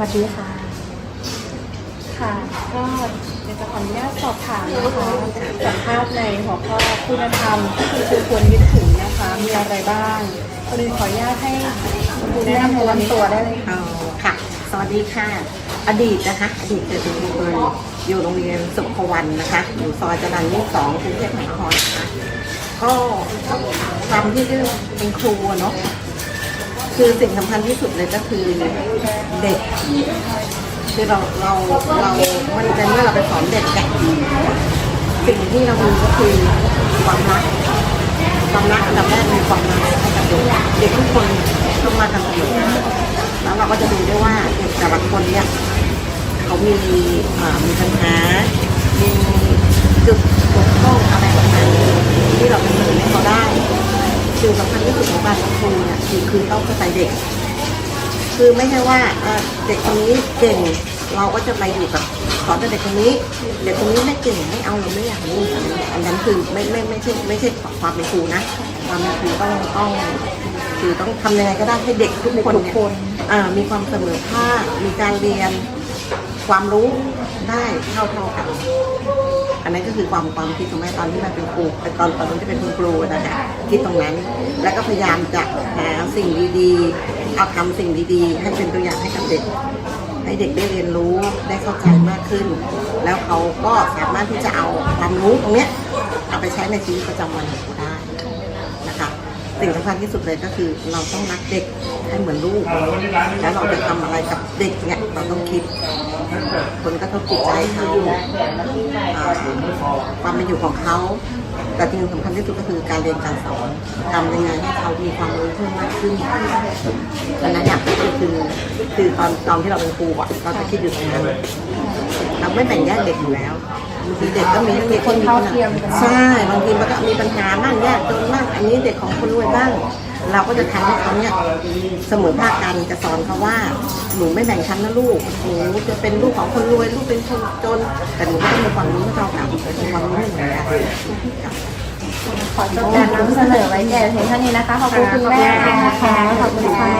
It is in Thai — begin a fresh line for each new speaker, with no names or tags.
วัสดีค่ะ ค่ะ ก็เดี๋ยวจะขออนุญาตสอบถามนะคะจากภาพในหัวข้อคุณธรรมที่คุณครูควรยึดถือนะคะ มีอะไรบ้างก็เลยขออนุญาตให้คุณครูแนะนำตัวตัวได้เลยค่ะ
เอาค่ะ สวัสดีค่ะ อดีตนะคะ อดีตเคยเป็นครูเคยอยู่โรงเรียนสุขวันนะคะ อยู่ซอยจรัญยี่สองกรุงเทพมหานครนะคะก็ความที่เป็นครูอะเนาะ คือสิ่งสำคัญที่สุดเลยก็คือเด็ก คือเราเราเรามันเป็นเมื่อเราไปสอนเด็กเนี่สิ่งที่เรามีก็คือความรักความรักอันดับแรกคือความรักให้กับเด็กเด็กทุกคนต้องมาทำประโยชน์แล้วเราก็จะดูได้ว่าเด็กแต่ละคนเนี่ยเขามีมีปัญหามีจุด สิ่งสำคัญที่สุดของการเป็นครูเนี่ยคือคือต้องเข้าใจเด็ก คือไม่ใช่ว่าเอ่อเด็กคนนี้เก่งเราก็จะไปอยู่กับสอนแต่เด็กคนนี้ เด็กคนนี้ไม่เก่งไม่เอาเราไม่อยากรู้อันนั้นคือไม่ไม่ไม่ใช่ไม่ใช่ความเป็นครูนะความเป็นครูต้องต้องคือต้องทำยังไงก็ได้ให้เด็กทุกคนเนี่ยอ่ามีความเสมอภาคมีการเรียน ความรู้ได้เท่าเท่ากันอันนั้นก็คือความความคิดของแม่ตอนที่แม่เป็นครูแต่ตอนตอนนั้นที่เป็นคุณครูนะคะคิดตรงนั้น แล้วก็พยายามจะหาสิ่งดีๆเอาทำสิ่งดีๆ ให้เป็นตัวอย่างให้กับเด็ก ให้เด็กได้เรียนรู้ได้เข้าใจมากขึ้น แล้วเขาก็สามารถที่จะเอาความรู้ตรงเนี้ยเอาไปใช้ในชีวิตประจำวันของเขาได้ สิ่งสำคัญที่สุดเลยก็คือ เราต้องรักเด็กให้เหมือนลูก แล้วเราจะทำอะไรกับเด็กเนี่ยเราต้องคิดคนก็ต้องจิตใจเขาอ่าความเป็นอยู่ของเขา แต่ที่สำคัญที่สุดก็คือการเรียนการสอนทำยังไงให้เขามีความรู้เพิ่มมากขึ้นดังนั้นอย่างที่คือคือตอนตอนที่เราเป็นครูอะเราจะคิดอยู่ตรงนั้นเราไม่แบ่งแยกเด็กอยู่แล้วบางทีเด็กก็มีเด็กที่มีปัญหาใช่บางทีมันก็มีปัญหาบ้างยากจนบ้างอันนี้เด็กของคนรวยบ้าง เราก็จะทำให้เขาเนี่ยเสมอภาคกันจะสอนเขาว่าหนูไม่แบ่งชั้นนะลูกหนูจะเป็นลูกของคนรวยลูกเป็นคนจน แต่หนูก็ต้องมีความรู้เท่ากันมีความรู้เหมือนกัน
ขอจบการนำเสนอไว้แก่เพียงเท่านี้นะคะขอบคุณคุณแม่ค่ะขอบคุณค่ะ